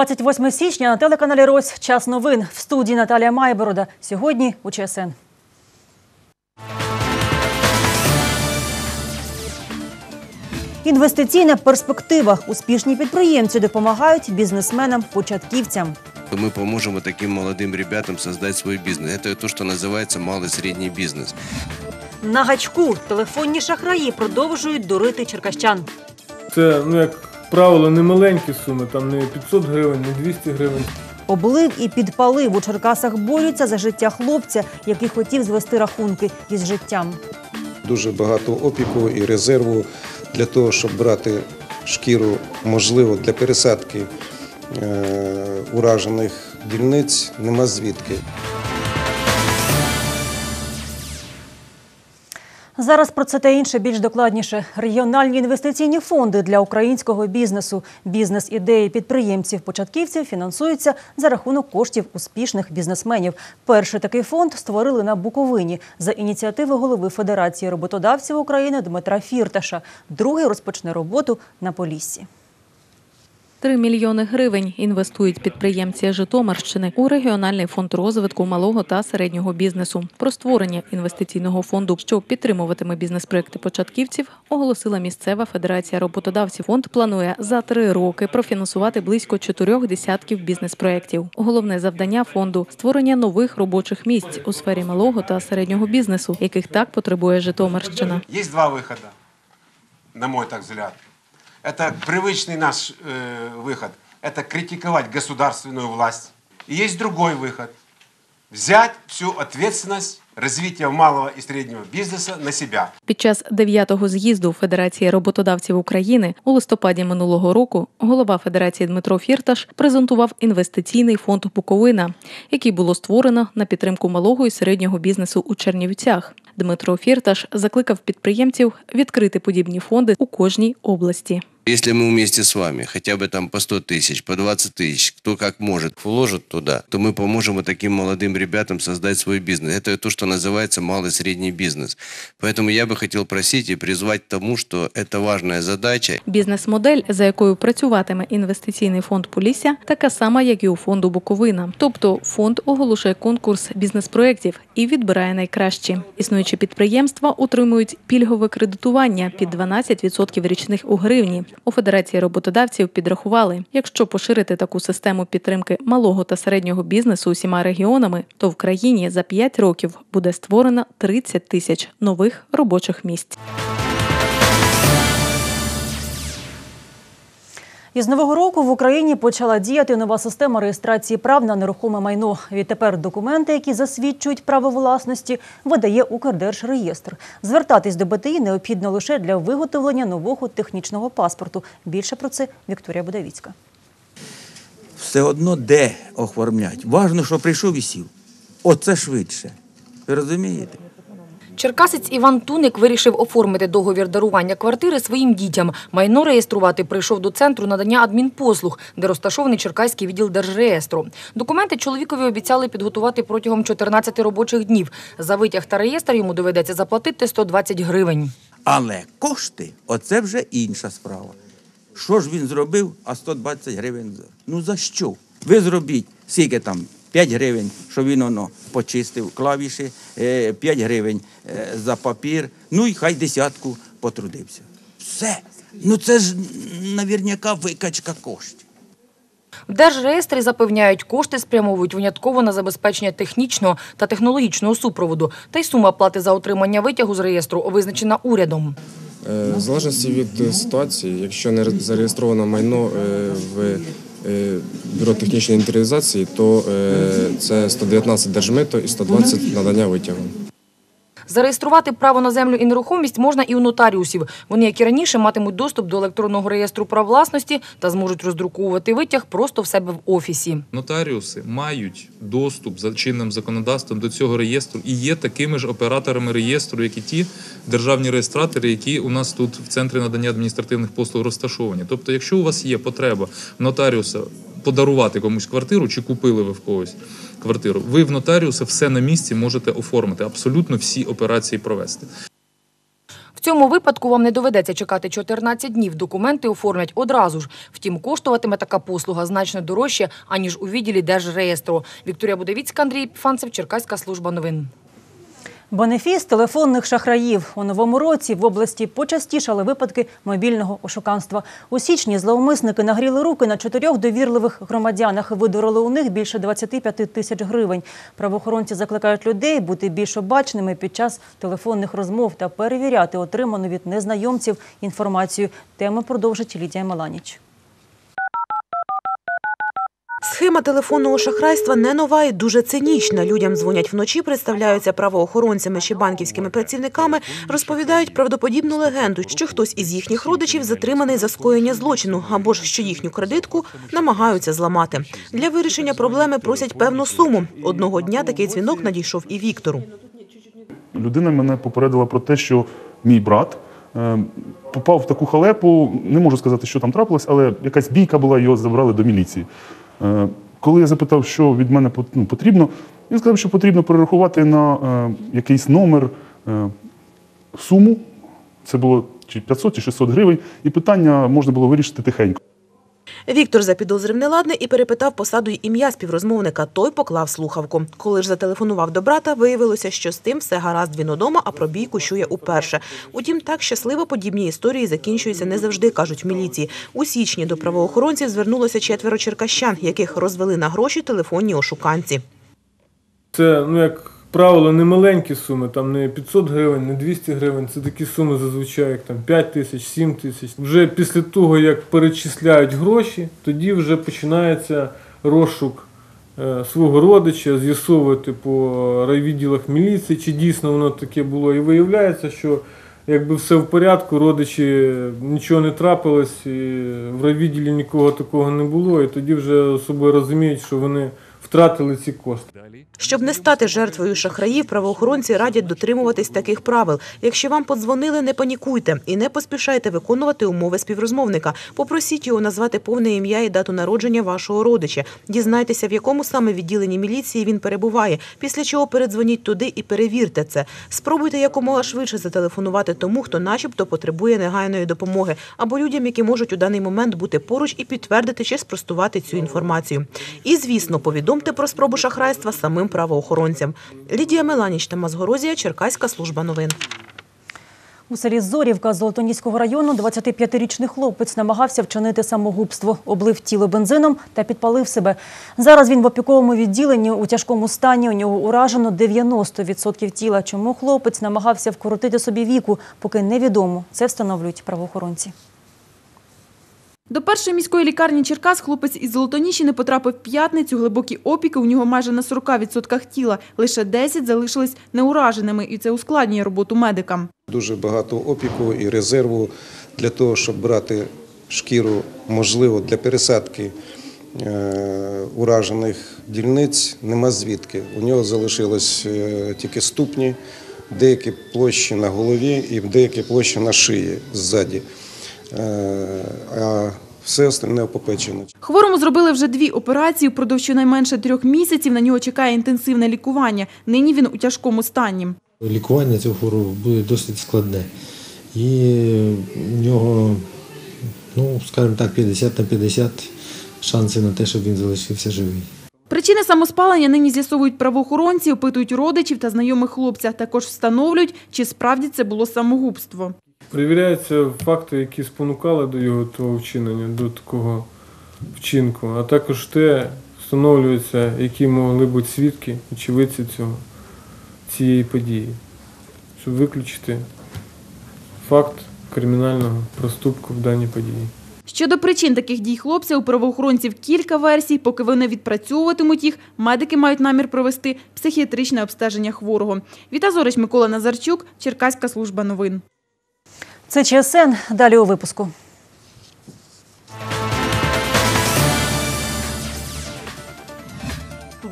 28 січня на телеканалі Рось час новин в студії Наталія Майборода. Сьогодні у ЧСН. Інвестиційна перспектива. Успішні підприємці допомагають бізнесменам-початківцям. Мы поможем вот таким молодым ребятам создать свой бизнес. Это то, что называется малый средний бизнес. На гачку телефонні шахраї продовжують дурити черкащан. Це, ну як правило, не маленькі суми, там не 500 гривень, не 200 гривень. Облив і підпалив у Черкасах борються за життя хлопця, який хотів звести рахунки із життям. дуже багато опіку і резерву для того, щоб брати шкіру, можливо, для пересадки е, уражених дільниць, нема звідки. Зараз про це та інше більш докладніше. Регіональні інвестиційні фонди для українського бізнесу. Бізнес-ідеї підприємців-початківців фінансуються за рахунок коштів успішних бізнесменів. Перший такий фонд створили на Буковині за ініціативи голови Федерації роботодавців України Дмитра Фірташа. Другий розпочне роботу на Поліссі. 3 мільйони гривень інвестують підприємці Житомирщини у регіональний фонд розвитку малого та середнього бізнесу. Про створення інвестиційного фонду, що підтримуватиме бізнес-проекти початківців, оголосила місцева федерація роботодавців. Фонд планує за три роки профінансувати близько чотирьох десятків бізнес-проєктів. Головне завдання фонду створення нових робочих місць у сфері малого та середнього бізнесу, яких так потребує Житомирщина. Есть два выхода, на мой так взгляд. Это привычный наш э, выход. Это критиковать государственную власть. И есть другой выход. Взять всю ответственность развития малого и среднего бизнеса на себя. Під час дев'ятого з'їзду Федерації роботодавців України у листопаді минулого року голова Федерації Дмитро Фірташ презентував інвестиційний фонд Буковина, який було створено на підтримку малого і середнього бізнесу у Чернівцях. Дмитро Фірташ закликав підприємців відкрити подібні фонди у кожній області. Если мы вместе с вами хотя бы там по 100 тысяч, по 20 тысяч, кто как может, вложит туда, то мы поможем вот таким молодым ребятам создать свой бизнес. Это то, что называется малый средний бизнес. Поэтому я бы хотел просить и призвать к тому, что это важная задача. Бізнес-модель, за якою працюватиме інвестиційний фонд Полісся, така сама, як і у фонду Буковина. Тобто фонд оголошує конкурс бізнес-проєктів і відбирає найкращі. Існуючі підприємства отримують пільгове кредитування під 12% річних у гривні. У Федерації роботодавців підрахували, якщо поширити таку систему підтримки малого та середнього бізнесу усіма регіонами, то в країні за 5 років буде створено 30 тисяч нових робочих місць. Із нового року в Україні почала діяти нова система реєстрації прав на нерухоме майно. Відтепер документи, які засвідчують право власності, видає Укрдержреєстр. Звертатись до БТІ необхідно лише для виготовлення нового технічного паспорту. Більше про це Вікторія Будавіцька. все одно де оформлять. Важно, що прийшов і сів. Оце швидше. Ви розумієте? Черкасець Іван Туник вирішив оформити договір дарування квартири своїм дітям. Майно реєструвати прийшов до центру надання адмінпослуг, де розташований Черкаський відділ Держреєстру. Документи чоловікові обіцяли підготувати протягом 14 робочих днів. За витяг та реєстр йому доведеться заплатити 120 гривень. Але кошти оце вже інша справа. Що ж він зробив, а 120 гривень? Ну за що? Ви зробіть, скільки там? 5 гривень, що він воно почистив клавіші, е, 5 гривень е, за папір, ну і хай десятку потрудився. Все. Ну це ж навірняка викачка коштів. В Держреєстрі запевняють, кошти спрямовують винятково на забезпечення технічного та технологічного супроводу. Та й сума плати за отримання витягу з реєстру визначена урядом. Е, В залежності від е, ситуації, якщо не зареєстровано майно е, в е, бюро технічної інвентаризації, то е, це 119 держмито і 120 надання витягу. Зареєструвати право на землю і нерухомість можна і у нотаріусів. Вони, як і раніше, матимуть доступ до електронного реєстру прав власності та зможуть роздруковувати витяг просто в себе в офісі. Нотаріуси мають доступ за чинним законодавством до цього реєстру і є такими ж операторами реєстру, як і ті державні реєстратори, які у нас тут в центрі надання адміністративних послуг розташовані. Тобто, якщо у вас є потреба нотаріуса подарувати комусь квартиру, чи купили ви в когось квартиру, ви в нотаріуса все на місці можете оформити, абсолютно всі операції провести. В цьому випадку вам не доведеться чекати 14 днів. Документи оформлять одразу ж. Втім, коштуватиме така послуга значно дорожче, аніж у відділі Держреєстру. Вікторія Будовіцька, Андрій Пфанцев, Черкаська служба новин. Бенефіс телефонних шахраїв у новому році в області почастішали випадки мобільного ошуканства. У січні зловмисники нагріли руки на чотирьох довірливих громадянах і видурили у них більше 25 тисяч гривень. Правоохоронці закликають людей бути більш обачними під час телефонних розмов та перевіряти отриману від незнайомців інформацію. Тему продовжить Лідія Маланіч. Схема телефонного шахрайства не нова і дуже цинічна. Людям дзвонять вночі, представляються правоохоронцями чи банківськими працівниками, розповідають правдоподібну легенду, що хтось із їхніх родичів затриманий за скоєння злочину або ж що їхню кредитку намагаються зламати. Для вирішення проблеми просять певну суму. Одного дня такий дзвінок надійшов і Віктору. Людина мене попередила про те, що мій брат е, попав в таку халепу. Не можу сказати, що там трапилось, але якась бійка була, його забрали до міліції. Е, Коли я запитав, що від мене ну, потрібно, він сказав, що потрібно перерахувати на е, якийсь номер е, суму. Це було чи 500, чи 600 гривень, і питання можна було вирішити тихенько. Віктор запідозрив неладне і перепитав посаду й ім'я співрозмовника. Той поклав слухавку. Коли ж зателефонував до брата, виявилося, що з тим все гаразд він удома, а про бійку чує уперше. Утім, так щасливо подібні історії закінчуються не завжди, кажуть в міліції. У січні до правоохоронців звернулося четверо черкащан, яких розвели на гроші телефонні ошуканці. Це, ну як правило, не маленькі суми, там не 500 гривень, не 200 гривень. Це такі суми зазвичай, як там 5 тисяч, 7 тисяч. Вже після того, як перечисляють гроші, тоді вже починається розшук е, свого родича, з'ясовувати по райвідділах міліції, чи дійсно воно таке було. І виявляється, що якби все в порядку, родичі нічого не трапилось, і в райвідділі нікого такого не було, і тоді вже собою розуміють, що вони втратили ці кошти. Щоб не стати жертвою шахраїв, правоохоронці радять дотримуватись таких правил. Якщо вам подзвонили, не панікуйте і не поспішайте виконувати умови співрозмовника. Попросіть його назвати повне ім'я і дату народження вашого родича. Дізнайтеся, в якому саме відділенні міліції він перебуває. Після чого передзвоніть туди і перевірте це. Спробуйте якомога швидше зателефонувати тому, хто, начебто, потребує негайної допомоги, або людям, які можуть у даний момент бути поруч і підтвердити чи спростувати цю інформацію. І, звісно, повідомте про спробу шахрайства самим правоохоронцям. Лідія Меланіч та Мазгорозія, Черкаська служба новин. У селі Зорівка Золотоніського району 25-річний хлопець намагався вчинити самогубство, облив тіло бензином та підпалив себе. Зараз він в опіковому відділенні у тяжкому стані. У нього уражено 90% тіла. Чому хлопець намагався вкоротити собі віку, поки невідомо. Це встановлюють правоохоронці. До першої міської лікарні Черкас хлопець із Золотоніщини потрапив п'ятницю. Глибокі опіки у нього майже на 40% тіла. Лише 10 залишились неураженими, і це ускладнює роботу медикам. Дуже багато опіку і резерву для того, щоб брати шкіру, можливо, для пересадки е, уражених дільниць, нема звідки. У нього залишилось е, тільки ступні, деякі площі на голові і деякі площі на шиї ззаді. Е, А все остальне попечено. Хворому зробили вже дві операції. Впродовж щонайменше трьох місяців на нього чекає інтенсивне лікування. Нині він у тяжкому стані. Лікування цього хворого буде досить складне. І у нього, ну, скажімо так, 50 на 50 шанси на те, щоб він залишився живий. Причини самоспалення нині з'ясовують правоохоронці, опитують родичів та знайомих хлопця. Також встановлюють, чи справді це було самогубство. Перевіряються факти, які спонукали до його того вчинення, до такого вчинку, а також те, встановлюється, які могли бути свідки, очевидці цього, цієї події, щоб виключити факт кримінального проступку в даній події. Щодо причин таких дій хлопця, у правоохоронців кілька версій. Поки вони відпрацьовуватимуть їх, медики мають намір провести психіатричне обстеження хворого. Віта Зорич, Микола Назарчук, Черкаська служба новин. Це ЧСН. Далі у випуску.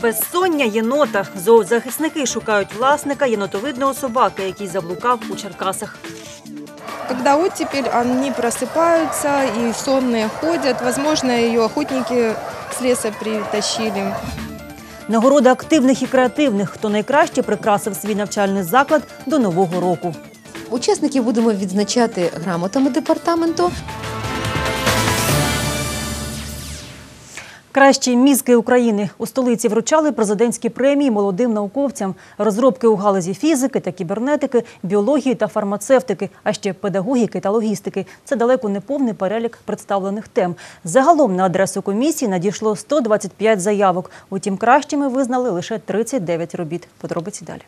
Безсоння єнота. Зоозахисники шукають власника єнотовидного собаки, який заблукав у Черкасах. Когда оттепель, они просыпаются и сонные ходят. Возможно, ее охотники с леса притащили. Нагорода активних і креативних, хто найкраще прикрасив свій навчальний заклад до нового року. Учасників будемо відзначати грамотами департаменту. Кращі мізки України у столиці вручали президентські премії молодим науковцям, розробки у галузі фізики та кібернетики, біології та фармацевтики, а ще педагогіки та логістики. Це далеко не повний перелік представлених тем. Загалом на адресу комісії надійшло 125 заявок. Утім, кращими визнали лише 39 робіт. Подробиці далі.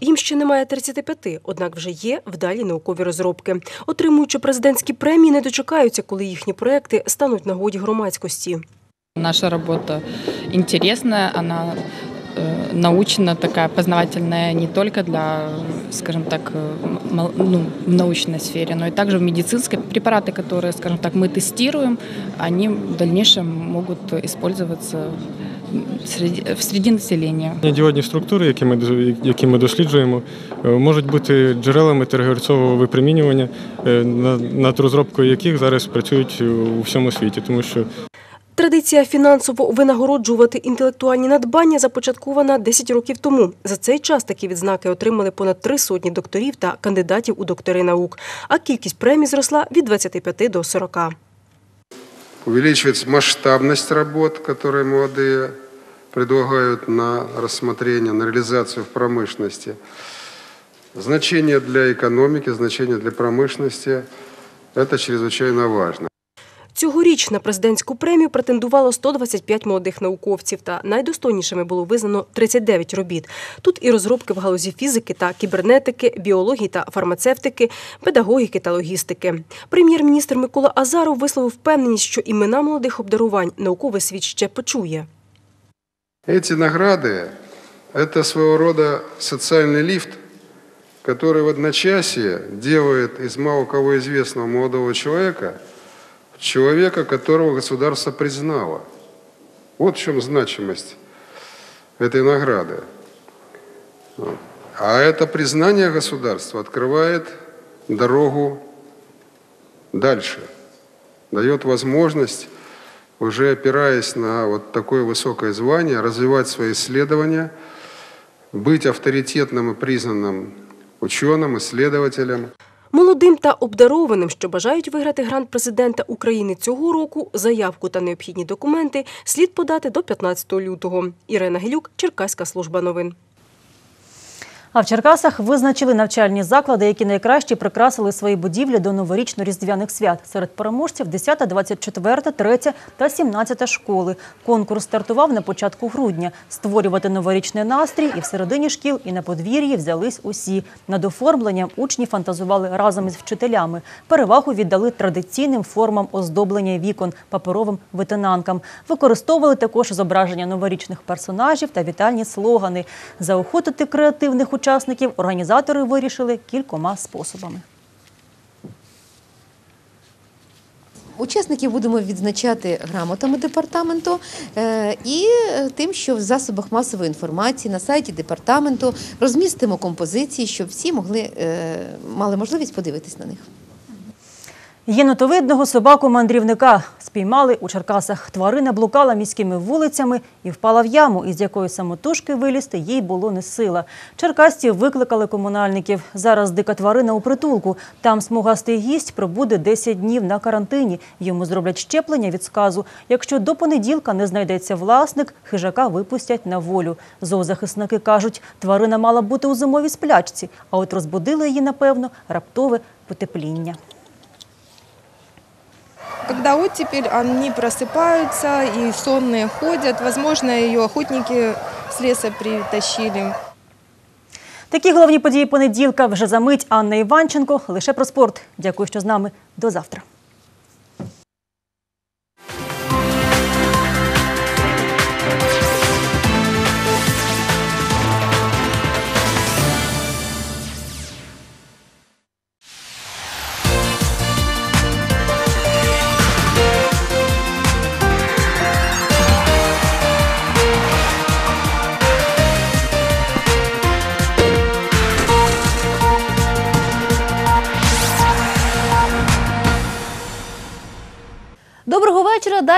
Їм ще немає 35, однак вже є вдалі наукові розробки. Отримуючи президентські премії, не дочекаються, коли їхні проекти стануть нагоді громадськості. Наша работа интересная, она э, научно такая познавательная не только для, скажем так, э, мол- ну, в научной сфере, но и также в медицинской. Препараты, которые, скажем так, мы тестируем, они в дальнейшем могут использоваться среди, в среди населения. Діодні структури, які ми, які ми досліджуємо, е, можуть бути джерелами тергерцового випромінювання, е, над розробкою яких зараз працюють у всьому світі, тому що Традиція фінансово винагороджувати інтелектуальні надбання започаткована 10 років тому. За цей час такі відзнаки отримали понад три сотні докторів та кандидатів у доктори наук, а кількість премій зросла від 25 до 40. Увеличивается масштабность работ, которые молодые предлагают на рассмотрение, на реализацию в промышленности. Значение для экономики, значение для промышленности – это чрезвычайно важно. Цьогоріч на президентську премію претендувало 125 молодих науковців, та найдостойнішими було визнано 39 робіт. Тут і розробки в галузі фізики та кібернетики, біології та фармацевтики, педагогіки та логістики. Прем'єр-міністр Микола Азаров висловив впевненість, що імена молодих обдарувань науковий світ ще почує. Эти награды – это своего рода социальный лифт, который в одночасье делает из мало кого известного молодого человека человека, которого государство признало. Вот в чем значимость этой награды. А это признание государства открывает дорогу дальше, дает возможность уже опираясь на вот такое высокое звание, развивать свои исследования, быть авторитетным и признанным ученым, исследователем. Молодим та обдарованим, що бажають виграти грант президента України цього року, заявку та необхідні документи слід подати до 15 лютого. Ірина Гелюк, Черкаська служба новин. А в Черкасах визначили навчальні заклади, які найкраще прикрасили свої будівлі до новорічно-різдвяних свят. Серед переможців 10, 24, 3 та 17 школи. Конкурс стартував на початку грудня. Створювати новорічний настрій і в середині шкіл, і на подвір'ї взялись усі. Над оформленням учні фантазували разом із вчителями. Перевагу віддали традиційним формам оздоблення вікон, паперовим витинанкам. Використовували також зображення новорічних персонажів та вітальні слогани. Заохотити креативних учасників організатори вирішили кількома способами. Учасників будемо відзначати грамотами департаменту е, і тим, що в засобах масової інформації на сайті департаменту розмістимо композиції, щоб всі могли е, мали можливість подивитись на них. Єнотовидного собаку-мандрівника спіймали у Черкасах. Тварина блукала міськими вулицями і впала в яму, із якої самотужки вилізти їй було не сила. Черкасці викликали комунальників. Зараз дика тварина у притулку. Там смугастий гість пробуде 10 днів на карантині. Йому зроблять щеплення від сказу. Якщо до понеділка не знайдеться власник, хижака випустять на волю. Зоозахисники кажуть, тварина мала бути у зимовій сплячці, а от розбудили її, напевно, раптове потепління. Когда оттепель, они просыпаются и сонные ходят. Возможно, ее охотники с леса притащили. Такі головні події понеділка вже за мить. Анна Іванченко. Лише про спорт. Дякую, що з нами. До завтра.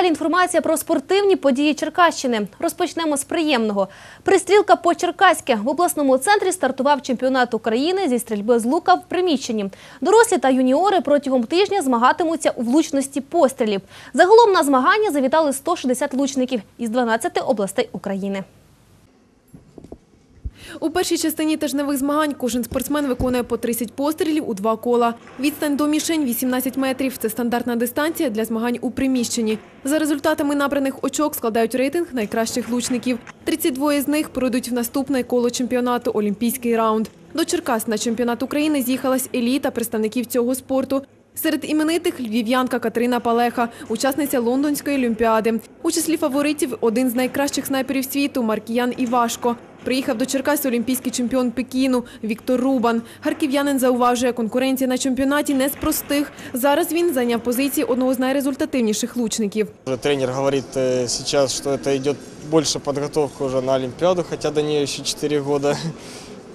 Далі інформація про спортивні події Черкащини. Розпочнемо з приємного. Пристрілка по Черкаське. В обласному центрі стартував чемпіонат України зі стрільби з лука в приміщенні. Дорослі та юніори протягом тижня змагатимуться у влучності пострілів. Загалом на змагання завітали 160 лучників із 12 областей України. У першій частині тижневих змагань кожен спортсмен виконує по 30 пострілів у два кола. Відстань до мішень – 18 метрів. Це стандартна дистанція для змагань у приміщенні. За результатами набраних очок складають рейтинг найкращих лучників. 32 з них пройдуть в наступне коло чемпіонату «Олімпійський раунд». До Черкас на чемпіонат України з'їхалась еліта представників цього спорту. Серед іменитих львів'янка Катерина Палеха, учасниця Лондонської олімпіади. У числі фаворитів один з найкращих снайперів світу Маркіян Івашко. Приїхав до Черкас олімпійський чемпіон Пекіну Віктор Рубан. Харків'янин зауважує, конкуренція на чемпіонаті не з простих. Зараз він зайняв позиції одного з найрезультативніших лучників. Уже тренер говорит э, сейчас, что это идет больше подготовка уже на Олимпиаду, хотя до нее еще 4 года.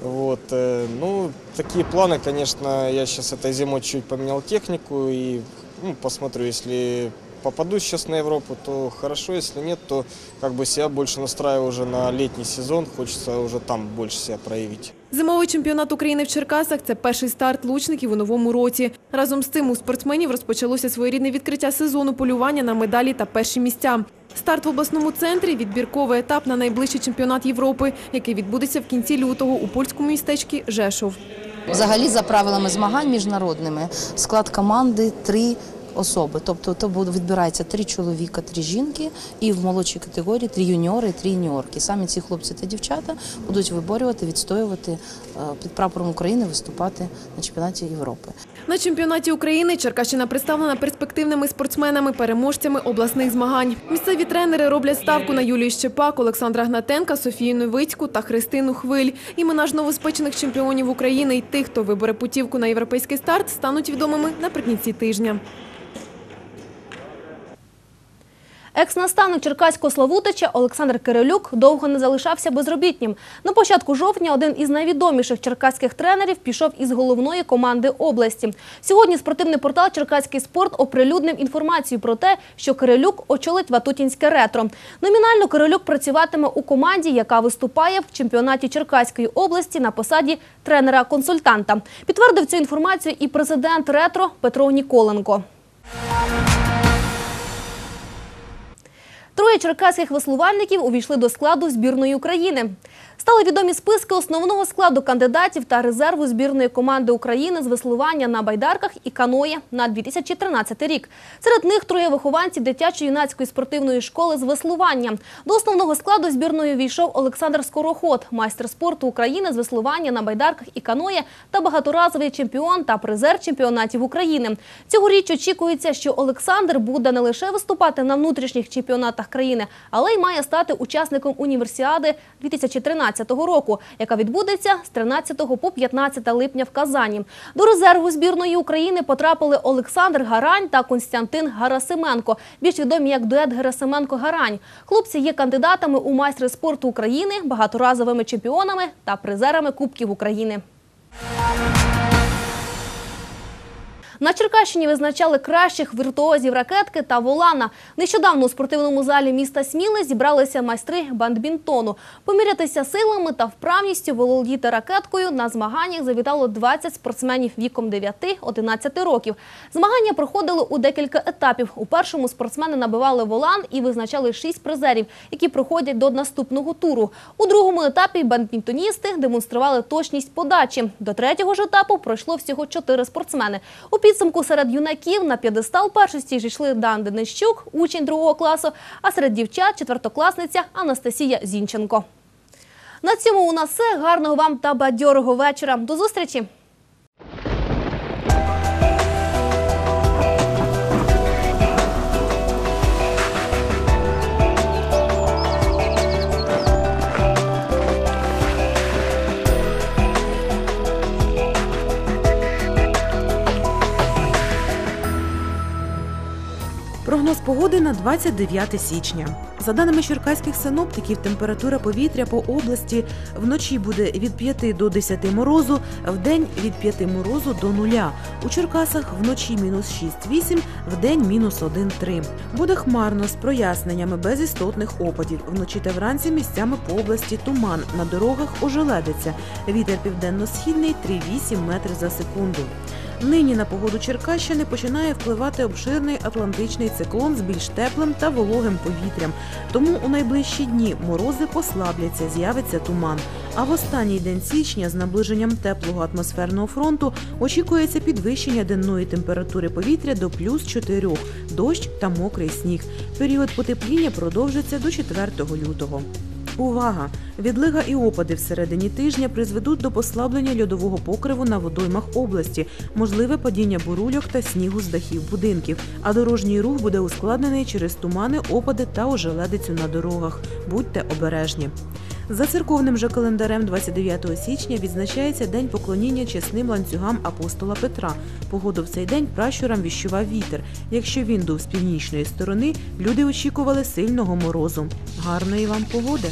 Вот, э, ну, такие планы, конечно, я сейчас этой зимой чуть поменял технику и ну, посмотрю, если попаду сейчас на Европу, то хорошо, если нет, то как бы себя больше настраиваю уже на летний сезон, хочется уже там больше себя проявить. Зимовий чемпіонат України в Черкасах – це перший старт лучників у новому році. Разом з тим у спортсменів розпочалося своєрідне відкриття сезону полювання на медалі та перші місця. Старт в обласному центрі – відбірковий етап на найближчий чемпіонат Європи, який відбудеться в кінці лютого у польському містечці Жешов. Взагалі, за правилами змагань міжнародними, склад команди три особи. Тобто то відбирається три чоловіка, три жінки, і в молодшій категорії три юніори, три юніорки. Саме ці хлопці та дівчата будуть виборювати, відстоювати е, під прапором України, виступати на чемпіонаті Європи. На чемпіонаті України Черкащина представлена перспективними спортсменами, переможцями обласних змагань. Місцеві тренери роблять ставку на Юлію Щепак, Олександра Гнатенка, Софію Новицьку та Христину Хвиль. Імена ж новоспечених чемпіонів України і тих, хто вибере путівку на європейський старт, стануть відомими наприкінці тижня. Екс-наставник Черкаського Славутича Олександр Кирилюк довго не залишався безробітнім. На початку жовтня один із найвідоміших черкаських тренерів пішов із головної команди області. Сьогодні спортивний портал Черкаський спорт оприлюднив інформацію про те, що Кирилюк очолить Ватутінське ретро. Номінально Кирилюк працюватиме у команді, яка виступає в чемпіонаті Черкаської області на посаді тренера-консультанта. Підтвердив цю інформацію і президент ретро Петро Ніколенко. Троє черкаських веслувальників увійшли до складу збірної України. Стали відомі списки основного складу кандидатів та резерву збірної команди України з веслування на байдарках і каної на 2013 рік. Серед них троє вихованців дитячо-юнацької спортивної школи з веслування. До основного складу збірної війшов Олександр Скороход, майстер спорту України з веслування на байдарках і каної та багаторазовий чемпіон та призер чемпіонатів України. Цьогоріч очікується, що Олександр буде не лише виступати на внутрішніх чемпіонатах країни, але й має стати учасником універсіади 2013 року, яка відбудеться з 13 по 15 липня в Казані. До резерву збірної України потрапили Олександр Гарань та Константин Гарасименко, більш відомі як дует Герасименко-Гарань. Хлопці є кандидатами у майстри спорту України, багаторазовими чемпіонами та призерами Кубків України. На Черкащині визначали кращих віртуозів ракетки та волана. Нещодавно у спортивному залі міста Сміли зібралися майстри бандмінтону. Помірятися силами та вправністю володіти ракеткою на змаганнях завітало 20 спортсменів віком 9-11 років. Змагання проходили у декілька етапів. У першому спортсмени набивали волан і визначали 6 призерів, які проходять до наступного туру. У другому етапі бандмінтоністи демонстрували точність подачі. До третього ж етапу пройшло всього 4 спортсмени. Підсумку серед юнаків на п'єдестал першості зійшли Дан Денищук, учень другого класу, а серед дівчат – четвертокласниця Анастасія Зінченко. На цьому у нас все. Гарного вам та бадьорого вечора. До зустрічі! Прогноз погоди на 29 січня. За даними черкаських синоптиків, температура повітря по області вночі буде від 5 до 10 морозу, вдень від 5 морозу до нуля. У Черкасах вночі мінус 6-8, вдень мінус 1-3. Буде хмарно з проясненнями без істотних опадів. Вночі та вранці місцями по області туман. На дорогах ожеледиться. Вітер південно-східний 3,8 метри за секунду. Нині на погоду Черкащини починає впливати обширний атлантичний циклон з більш теплим та вологим повітрям. Тому у найближчі дні морози послабляться, з'явиться туман. А в останній день січня з наближенням теплого атмосферного фронту очікується підвищення денної температури повітря до плюс 4, дощ та мокрий сніг. Період потепління продовжиться до 4 лютого. Увага! Відлига і опади всередині тижня призведуть до послаблення льодового покриву на водоймах області, можливе падіння бурульок та снігу з дахів будинків, а дорожній рух буде ускладнений через тумани, опади та ожеледицю на дорогах. Будьте обережні. За церковним же календарем 29 січня відзначається День поклоніння чесним ланцюгам апостола Петра. Погоду в цей день пращурам віщував вітер. Якщо він дув з північної сторони, люди очікували сильного морозу. Гарної вам погоди!